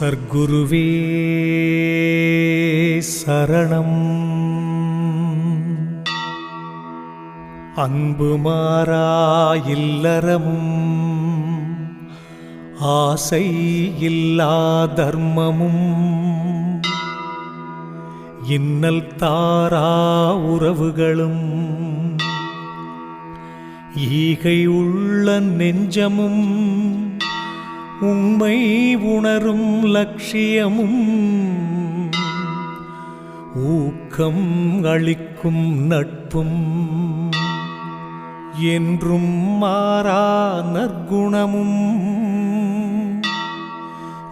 சர்க்குருவே சரணம். அன்பு மாறா இல்லறமும் ஆசை இல்லா தர்மமும். இன்னல் தாரா உறவுகளும் ஈகை உள்ள நெஞ்சமும் உண்மை உணரும் லட்சியமும் ஊக்கம் அளிக்கும் நட்பும் என்றும் மாறா நற்குணமும்.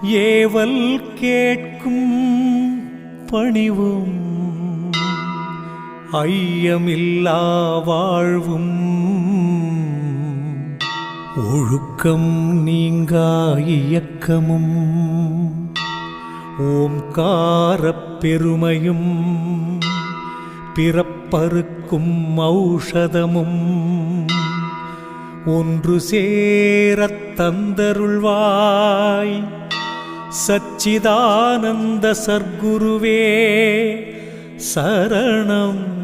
ஏவல் கேட்கும் பணிவும் ஐயமில்லா வாழ்வும் ஒழுக்கம் நீங்கா இயக்கமும் ஓம்காரப் பெருமையும் பிறப்பறுக்கும் ஔஷதமும் ஒன்று சேரத் தந்தருள்வாய். சச்சிதானந்த சர்க்குருவே சரணம்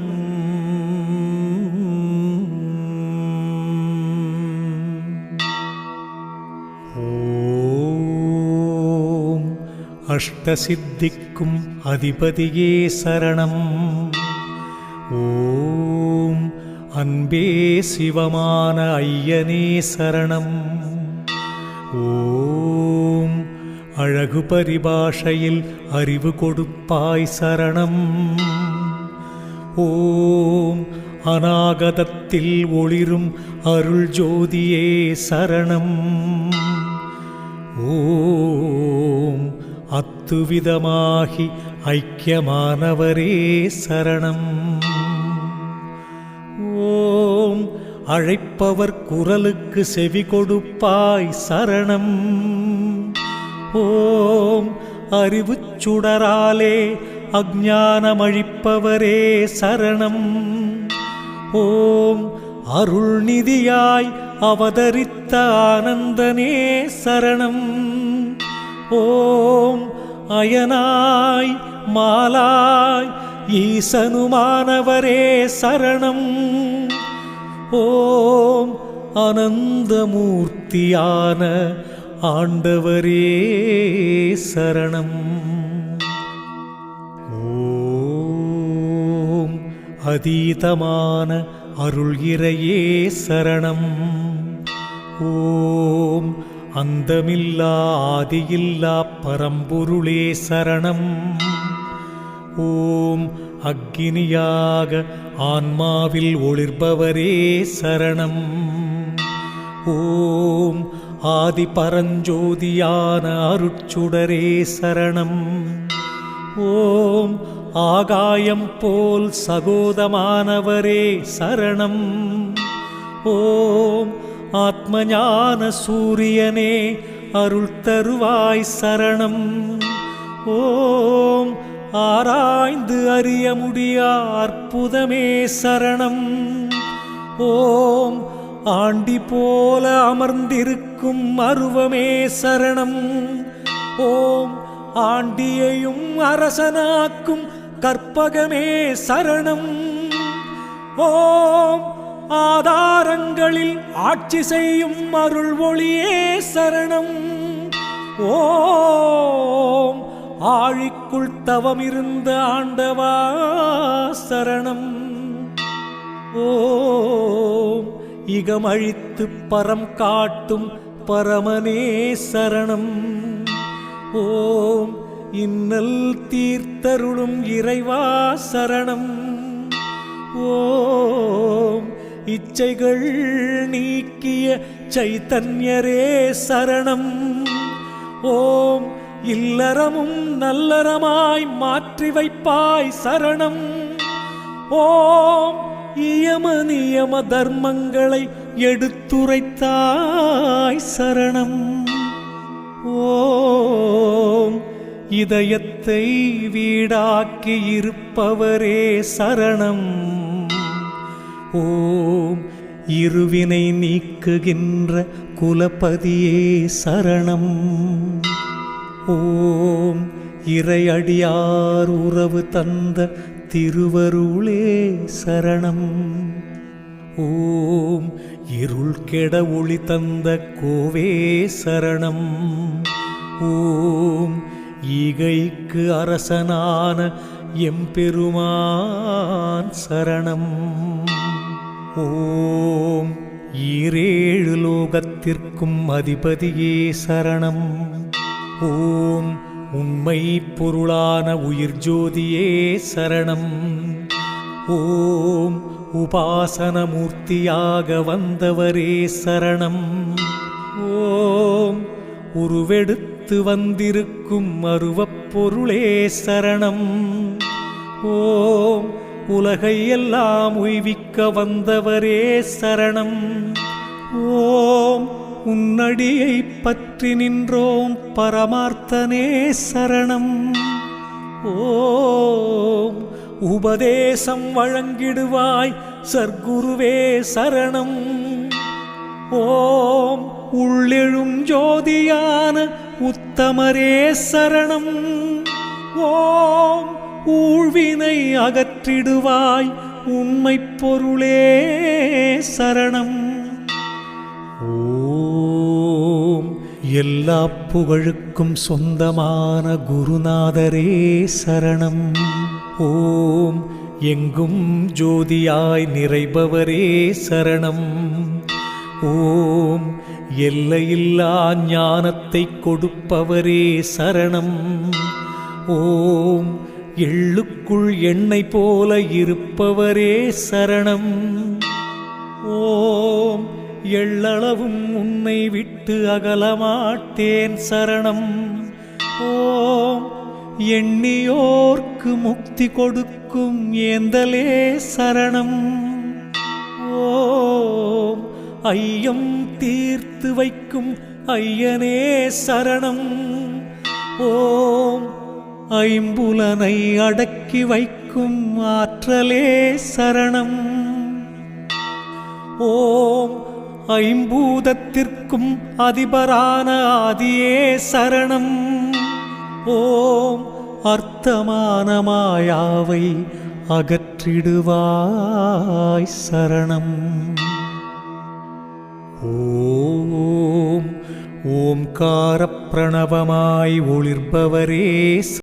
அஷ்டசித்திக்கும் அதிபதியே சரணம். ஓம் அன்பே சிவமான ஐயனே சரணம். ஓம் அழகு பரிபாஷையில் அறிவு கொடுப்பாய் சரணம். ஓம் அநாகதத்தில் ஒளிரும் அருள் ஜோதியே சரணம். ஓ அத்துவிதமாகி ஐக்கியமானவரே சரணம். ஓம் அழைப்பவர் குரலுக்கு செவி கொடுப்பாய் சரணம். ஓம் அறிவு சுடராலே அஜானமழிப்பவரே சரணம். ஓம் அருள்நிதியாய் அவதரித்த ஆனந்தனே சரணம். ஓம் அயனாய் மாலாய் ஈசனுமானவரே சரணம். ஓம் அனந்தமூர்த்தியான ஆண்டவரே சரணம். ஓம் அதீதமான அருள் இறையே சரணம். ஓம் அந்தமில்லா ஆதியில்லா பரம்பொருளே சரணம். ஓம் அக்னியாக ஆன்மாவில் ஒளிர்பவரே சரணம். ஓம் ஆதி பரஞ்சோதியான அருட்சுடரே சரணம். ஓம் ஆகாயம் போல் சகோதமானவரே சரணம். ஓம் ஆத்மஞான சூரியனே அருள் தருவாய் சரணம். ஓம் ஆராய்ந்து அறிய முடியா அற்புதமே சரணம். ஓம் ஆண்டி போல அமர்ந்திருக்கும் அருவமே சரணம். ஓம் ஆண்டியையும் அரசனாக்கும் கற்பகமே சரணம். ஓம் ஆதாரங்களில் ஆட்சி செய்யும் அருள் ஒளியே சரணம். ஓம் ஆழிக்குள் தவம் இருந்த ஆண்டவா சரணம். ஓம் இகமழித்து பரம் காட்டும் பரமனே சரணம். ஓம் இன்னல் தீர்த்தருளும் இறைவா சரணம். ஓம் இச்சைகள் நீக்கிய சைத்தன்யரே சரணம். ஓம் இல்லறமும் நல்லறமாய் மாற்றி வைப்பாய் சரணம். ஓம் இயம நியம தர்மங்களை எடுத்துரைத்தாய் சரணம். ஓம் இதயத்தை வீடாக்கி இருப்பவரே சரணம். ஓம் இருவினை நீக்குகின்ற குலபதியே சரணம். ஓம். இறையடியார் உறவு தந்த திருவருளே சரணம். ஓம். இருள் கெட ஒளி தந்த கோவே சரணம். ஓம். ஈகைக்கு அரசனான எம்பெருமான் சரணம். ஓம். ஈரேழு லோகத்திற்கும் அதிபதியே சரணம். ஓம். உண்மை பொருளான உயிர் ஜோதியே சரணம். ஓம். உபாசனமூர்த்தியாக வந்தவரே சரணம். ஓம். உருவெடுத்து வந்திருக்கும் அருவப்பொருளே சரணம். ஓம். உலகை எல்லாம் உய்விக்க வந்தவரே சரணம். ஓம் உன்னடியை பற்றி நின்றோம் பரமார்த்தனே சரணம். ஓம் உபதேசம் வழங்கிடுவாய் சர்க்குருவே சரணம். ஓம் உள்ளெழும் ஜோதியான உத்தமரே சரணம். ஓம் ஊழ்வினை அகற்றிடுவாய் உண்மை பொருளே சரணம். ஓம். எல்லா புகழுக்கும் சொந்தமான குருநாதரே சரணம். ஓம். எங்கும் ஜோதியாய் நிறைபவரே சரணம். ஓம். எல்லையில்லா ஞானத்தை கொடுப்பவரே சரணம். ஓம். எள்ளுக்குள் எண்ணெய் போல இருப்பவரே சரணம். ஓம் எள்ளளவும் உன்னை விட்டு அகலமாட்டேன் சரணம். ஓம் எண்ணியோர்க்கு முக்தி கொடுக்கும் ஏந்தலே சரணம். ஓம் ஐயம் தீர்த்து வைக்கும் ஐயனே சரணம். ஓம் ஐம்புலனை அடக்கி வைக்கும் ஆற்றலே சரணம். ஓம் ஐம்பூதத்திற்கும் அதிபரான ஆதியே சரணம். ஓம் அர்த்தமான மாயாவை அகற்றிடுவாய் சரணம். ஓம் ஓம்கார பிரணவமாய் ஒளிர்பவரே